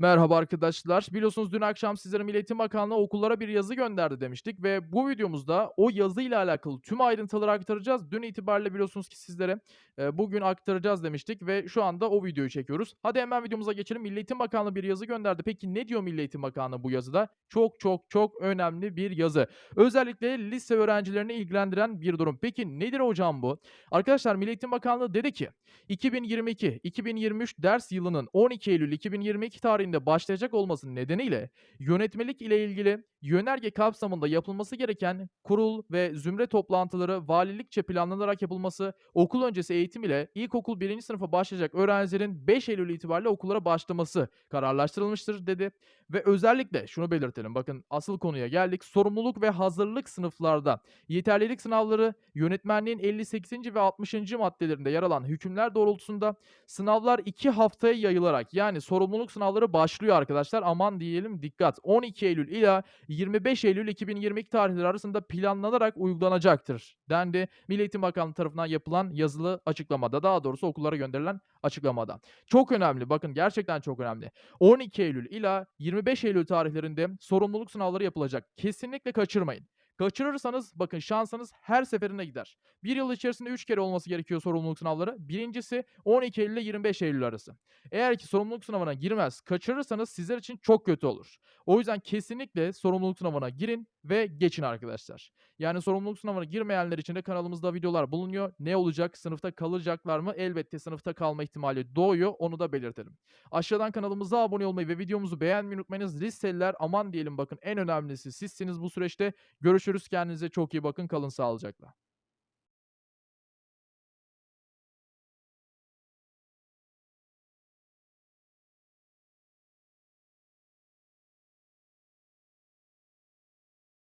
Merhaba arkadaşlar. Biliyorsunuz dün akşam sizlere Milli Eğitim Bakanlığı okullara bir yazı gönderdi demiştik ve bu videomuzda o yazı ile alakalı tüm ayrıntıları aktaracağız. Dün itibariyle biliyorsunuz ki sizlere e, bugün aktaracağız demiştik ve şu anda o videoyu çekiyoruz. Hadi hemen videomuza geçelim. Milli Eğitim Bakanlığı bir yazı gönderdi. Peki ne diyor Milli Eğitim Bakanlığı bu yazıda? Çok çok çok önemli bir yazı. Özellikle lise öğrencilerini ilgilendiren bir durum. Peki nedir hocam bu? Arkadaşlar Milli Eğitim Bakanlığı dedi ki 2022-2023 ders yılının 12 Eylül 2022 tarihinde başlayacak olması nedeniyle yönetmelik ile ilgili yönerge kapsamında yapılması gereken kurul ve zümre toplantıları valilikçe planlanarak yapılması, okul öncesi eğitim ile ilkokul 1. sınıfa başlayacak öğrencilerin 5 Eylül itibariyle okullara başlaması kararlaştırılmıştır dedi. Ve özellikle şunu belirtelim bakın asıl konuya geldik. Sorumluluk ve hazırlık sınıflarda yeterlilik sınavları yönetmenliğin 58. ve 60. maddelerinde yer alan hükümler doğrultusunda sınavlar 2 haftaya yayılarak yani sorumluluk sınavları başlıyor arkadaşlar. Aman diyelim dikkat. 12 Eylül ila 25 Eylül 2022 tarihleri arasında planlanarak uygulanacaktır dendi. Milli Eğitim Bakanlığı tarafından yapılan yazılı açıklamada daha doğrusu okullara gönderilen açıklamada. Çok önemli bakın gerçekten çok önemli. 12 Eylül ila 25 Eylül tarihlerinde sorumluluk sınavları yapılacak. Kesinlikle kaçırmayın. Kaçırırsanız bakın şansınız her seferine gider. Bir yıl içerisinde 3 kere olması gerekiyor sorumluluk sınavları. Birincisi 12 Eylül ile 25 Eylül arası. Eğer ki sorumluluk sınavına girmez, kaçırırsanız sizler için çok kötü olur. O yüzden kesinlikle sorumluluk sınavına girin ve geçin arkadaşlar. Yani sorumluluk sınavına girmeyenler için de kanalımızda videolar bulunuyor. Ne olacak? Sınıfta kalacaklar mı? Elbette sınıfta kalma ihtimali doğuyor. Onu da belirtelim. Aşağıdan kanalımıza abone olmayı ve videomuzu beğenmeyi unutmayınız. Listeliler aman diyelim bakın en önemlisi sizsiniz bu süreçte. Görüşürüz. Kendinize çok iyi bakın. Kalın sağlıcakla.